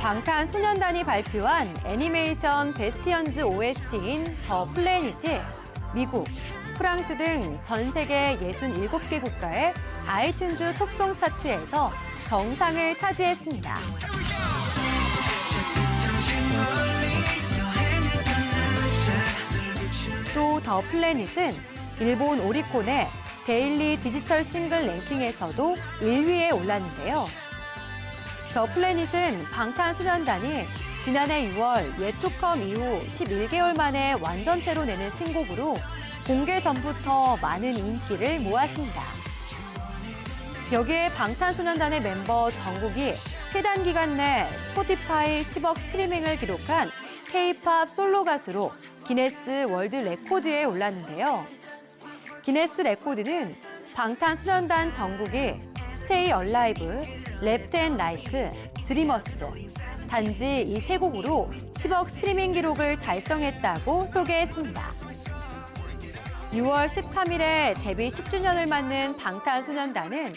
방탄소년단이 발표한 애니메이션 베스티언즈 OST인 더 플래닛이 미국, 프랑스 등 전 세계 67개 국가의 아이튠즈 톱송 차트에서 정상을 차지했습니다. 또 더 플래닛은 일본 오리콘의 데일리 디지털 싱글 랭킹에서도 1위에 올랐는데요. 더 플래닛은 방탄소년단이 지난해 6월 예투컴 이후 11개월 만에 완전체로 내는 신곡으로 공개 전부터 많은 인기를 모았습니다. 여기에 방탄소년단의 멤버 정국이 최단 기간 내 스포티파이 10억 스트리밍을 기록한 K-팝 솔로 가수로 기네스 월드 레코드에 올랐는데요. 기네스 레코드는 방탄소년단 정국이 스테이 얼라이브, 랩트 앤 라이트, 드리머스 단지 이 세 곡으로 10억 스트리밍 기록을 달성했다고 소개했습니다. 6월 13일에 데뷔 10주년을 맞는 방탄소년단은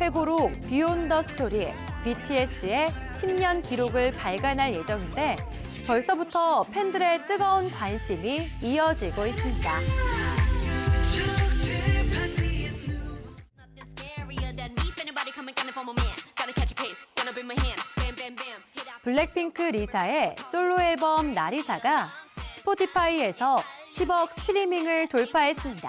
회고록 비욘 더 스토리 BTS의 10년 기록을 발간할 예정인데 벌써부터 팬들의 뜨거운 관심이 이어지고 있습니다. 블랙핑크 리사의 솔로 앨범 나리사가 스포티파이에서 10억 스트리밍을 돌파했습니다.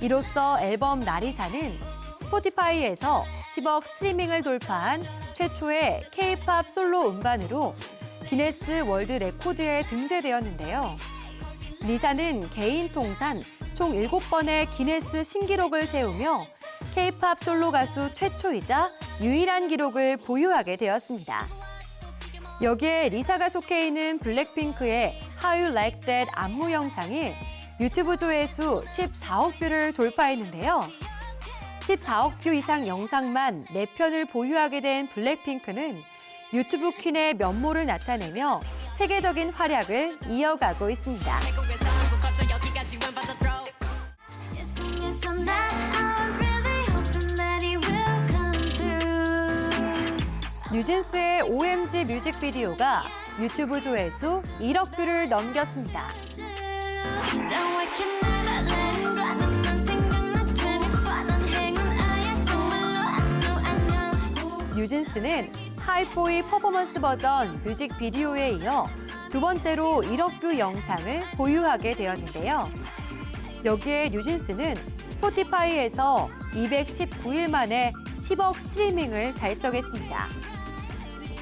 이로써 앨범 나리사는 스포티파이에서 10억 스트리밍을 돌파한 최초의 K-팝 솔로 음반으로 기네스 월드 레코드에 등재되었는데요. 리사는 개인 통산 총 7번의 기네스 신기록을 세우며 K-팝 솔로 가수 최초이자 유일한 기록을 보유하게 되었습니다. 여기에 리사가 속해 있는 블랙핑크의 How You Like That 안무 영상이 유튜브 조회수 14억 뷰를 돌파했는데요. 14억 뷰 이상 영상만 4편을 보유하게 된 블랙핑크는 유튜브 퀸의 면모를 나타내며 세계적인 활약을 이어가고 있습니다. 뉴진스의 OMG 뮤직비디오가 유튜브 조회수 1억 뷰를 넘겼습니다. Now I can never let him go. 너만 생각나 24. 넌 행운 아야 정말로 I know I know. 뉴진스는 하이보이 퍼포먼스 버전 뮤직비디오에 이어 두 번째로 1억 뷰 영상을 보유하게 되었는데요. 여기에 뉴진스는 스포티파이에서 219일 만에 10억 스트리밍을 달성했습니다.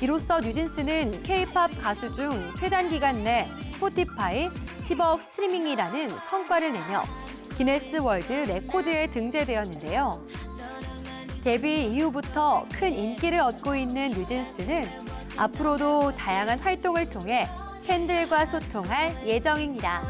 이로써 뉴진스는 K-팝 가수 중 최단 기간 내 스포티파이 10억 스트리밍이라는 성과를 내며 기네스 월드 레코드에 등재되었는데요. 데뷔 이후부터 큰 인기를 얻고 있는 뉴진스는 앞으로도 다양한 활동을 통해 팬들과 소통할 예정입니다.